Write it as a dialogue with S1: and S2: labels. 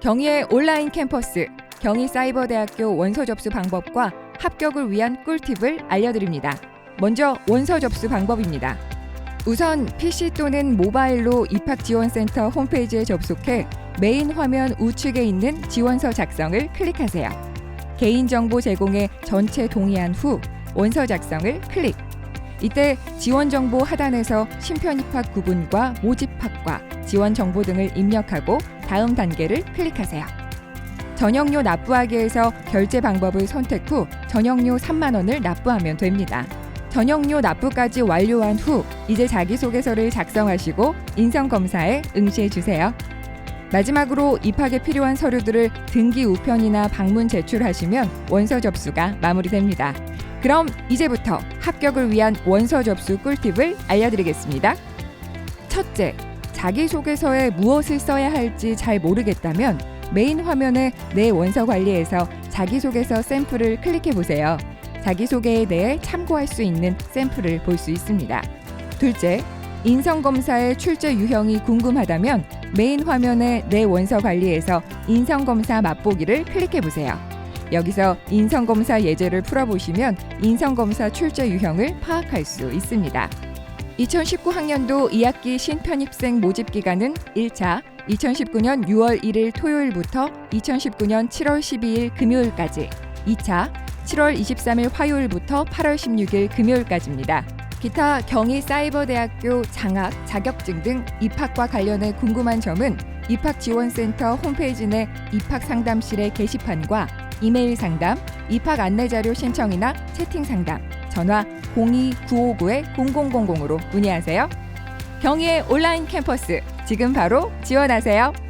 S1: 경희의 온라인 캠퍼스 경희사이버대학교 원서 접수 방법과 합격을 위한 꿀팁을 알려드립니다. 먼저 원서 접수 방법입니다. 우선 PC 또는 모바일로 입학지원센터 홈페이지에 접속해 메인 화면 우측에 있는 지원서 작성을 클릭하세요. 개인정보 제공에 전체 동의한 후 원서 작성을 클릭. 이때 지원 정보 하단에서 심편 입학 구분과 모집 학과, 지원 정보 등을 입력하고 다음 단계를 클릭하세요. 전형료 납부하기에서 결제 방법을 선택 후 전형료 3만 원을 납부하면 됩니다. 전형료 납부까지 완료한 후 이제 자기소개서를 작성하시고 인성 검사에 응시해 주세요. 마지막으로 입학에 필요한 서류들을 등기 우편이나 방문 제출하시면 원서 접수가 마무리됩니다. 그럼 이제부터 합격을 위한 원서 접수 꿀팁을 알려드리겠습니다. 첫째, 자기소개서에 무엇을 써야 할지 잘 모르겠다면 메인 화면에 내 원서 관리에서 자기소개서 샘플을 클릭해 보세요. 자기소개에 대해 참고할 수 있는 샘플을 볼 수 있습니다. 둘째, 인성검사의 출제 유형이 궁금하다면 메인 화면에 내 원서 관리에서 인성검사 맛보기를 클릭해 보세요. 여기서 인성검사 예제를 풀어보시면 인성검사 출제 유형을 파악할 수 있습니다. 2019학년도 2학기 신편입생 모집 기간은 1차 2019년 6월 1일 토요일부터 2019년 7월 12일 금요일까지 2차 7월 23일 화요일부터 8월 16일 금요일까지입니다. 기타 경희 사이버대학교 장학, 자격증 등 입학과 관련해 궁금한 점은 입학지원센터 홈페이지 내 입학상담실의 게시판과 이메일 상담, 입학 안내자료 신청이나 채팅 상담, 전화 02-959-0000으로 문의하세요. 경희의 온라인 캠퍼스 지금 바로 지원하세요.